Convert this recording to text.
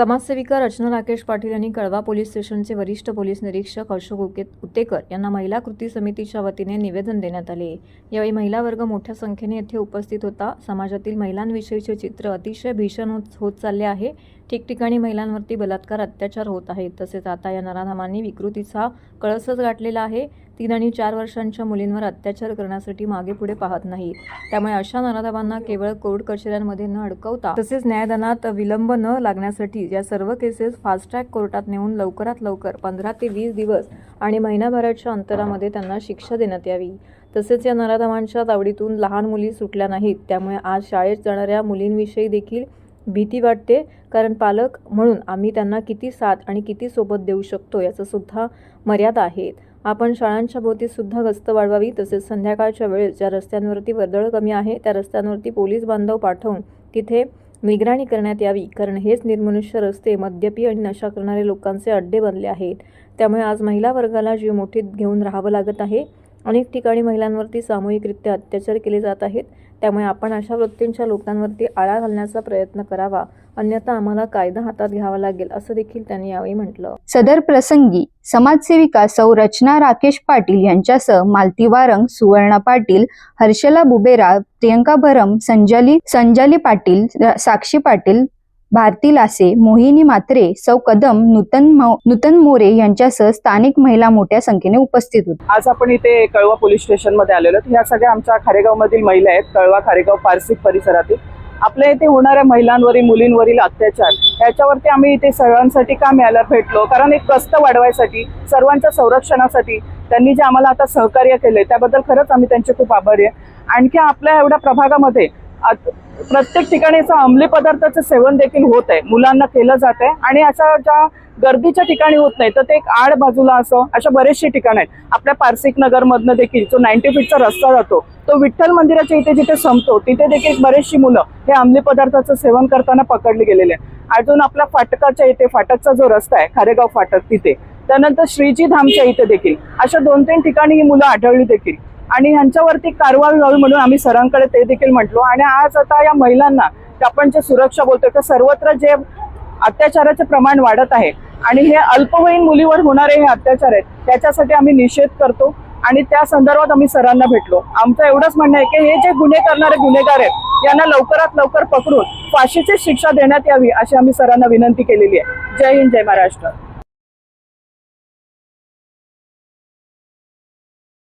समाजसेविका रचना राकेश पाटील यांनी कळवा पोलीस स्टेशनचे वरिष्ठ पोलीस निरीक्षक अशोक उके उतेकर यांना महिला कृती समितीच्या वतीने निवेदन देण्यात आले. यावेळी महिला वर्ग मोठ्या संख्येने येथे उपस्थित होता. समाजातील महिलांविषयीचे चित्र अतिशय भीषण होत होत चालले आहे. ठिकठिकाणी महिलांवरती बलात्कार अत्याचार होत आहेत. तसेच आता या नराधामांनी विकृतीचा कळसच गाठलेला आहे. तीन आणि चार वर्षांच्या मुलींवर अत्याचार करण्यासाठी मागे पुढे पाहत नाहीत त्यामुळे अशा नराधवांना केवळ कोर्ट कचेऱ्यांमध्ये न अडकवता तसेच न्यायदानात विलंब न लागण्यासाठी या सर्व केसेस फास्ट ट्रॅक कोर्टात नेऊन लवकरात लवकर पंधरा ते वीस दिवस आणि महिनाभराच्या अंतरामध्ये त्यांना शिक्षा देण्यात यावी. तसेच या नराधमांच्या तावडीतून लहान मुली सुटल्या नाहीत. त्यामुळे आज शाळेत जाणाऱ्या मुलींविषयी देखील भीती वाटते. कारण पालक म्हणून आम्ही त्यांना किती साथ आणि किती सोबत देऊ शकतो याचं सुद्धा मर्यादा आहेत आपण शाळांच्या भोवती सुद्धा गस्त वाढवावी तसेच संध्याकाळच्या वेळेस ज्या रस्त्यांवरती वर्दळ कमी आहे त्या रस्त्यांवरती पोलीस बांधव पाठवून तिथे निगराणी करण्यात यावी. कारण हेच निर्मनुष्य रस्ते मद्यपी आणि नशा करणारे लोकांचे अड्डे बनले आहेत. त्यामुळे आज महिला वर्गाला जीव मोठीत घेऊन राहावं लागत आहे. अनेक ठिकाणी महिलांवरती सामूहिकरित्या अत्याचार केले जात आहेत. त्यामुळे आपण अशा वृत्तींच्या लोकांवरती आळा घालण्याचा प्रयत्न करावा. अन्यथा आम्हाला कायदा हातात घ्यावा लागेल असं देखील त्यांनी यावेळी म्हटलं. सदर प्रसंगी समाजसेविका संरचना राकेश पाटील यांच्यासह मालती वारंग सुवर्णा पाटील हर्षला बुबेरा प्रियंका भरम संजाली संजाली पाटील साक्षी पाटील भारती लासे मोहिनी मात्रे सौ कदम नूतन नूतन मोरे यांच्यासह स्थानिक महिला मोठ्या संख्येने उपस्थित होत्या आज आपण इथे कळवा पोलीस स्टेशनमध्ये आलेलो ह्या सगळ्या आमच्या खारेगाव मधील महिला आहेत. कळवा खारेगाव पारसिक परिसरातील. आपल्या इथे होणाऱ्या महिलांवरील मुलींवरील अत्याचार ह्याच्यावरती आम्ही इथे सर्वांसाठी का मिळायला भेटलो? कारण एक गस्त वाढवायसाठी सर्वांच्या संरक्षणासाठी त्यांनी जे आम्हाला आता सहकार्य केले त्याबद्दल खरंच आम्ही त्यांचे खूप आभारी आहे. आणखी आपल्या एवढ्या प्रभागामध्ये प्रत्येक ठिकाणी असं अंमली पदार्थाचं सेवन देखील होत आहे. मुलांना केलं जात आहे. आणि अशा ज्या गर्दीच्या ठिकाणी होत नाही तर ते एक आड बाजूला असं अशा बरेचशी ठिकाणं आहेत. आपल्या पारसिक नगरमधनं देखील जो नाईन्टी फीटचा रस्ता जातो तो विठ्ठल मंदिराच्या इथे जिथे संपतो तिथे देखील बरेचशी मुलं हे अंमली पदार्थाचं सेवन करताना पकडली गेलेले आहे अजून आपल्या फाटकाच्या इथे फाटकचा जो रस्ता आहे खारेगाव फाटक तिथे त्यानंतर श्रीजी धामच्या इथे देखील अशा दोन तीन ठिकाणी ही मुलं आढळली देखील. आणि ह्यांच्यावरती कारवाई व्हावी म्हणून आम्ही सरांकडे ते देखील म्हटलो. आणि आज आता या महिलांना आपण जे सुरक्षा बोलतोय तर सर्वत्र जे अत्याचाराचे प्रमाण वाढत आहे आणि हे अल्पवयीन मुलीवर होणारे हे अत्याचार आहेत त्याच्यासाठी आम्ही निषेध करतो आणि त्या संदर्भात आम्ही सरांना भेटलो. आमचं एवढंच म्हणणं आहे की हे जे गुन्हे करणारे गुन्हेगार आहेत यांना लवकरात लवकर पकडून फाशीची शिक्षा देण्यात यावी अशी आम्ही सरांना विनंती केलेली आहे. जय हिंद जय महाराष्ट्र.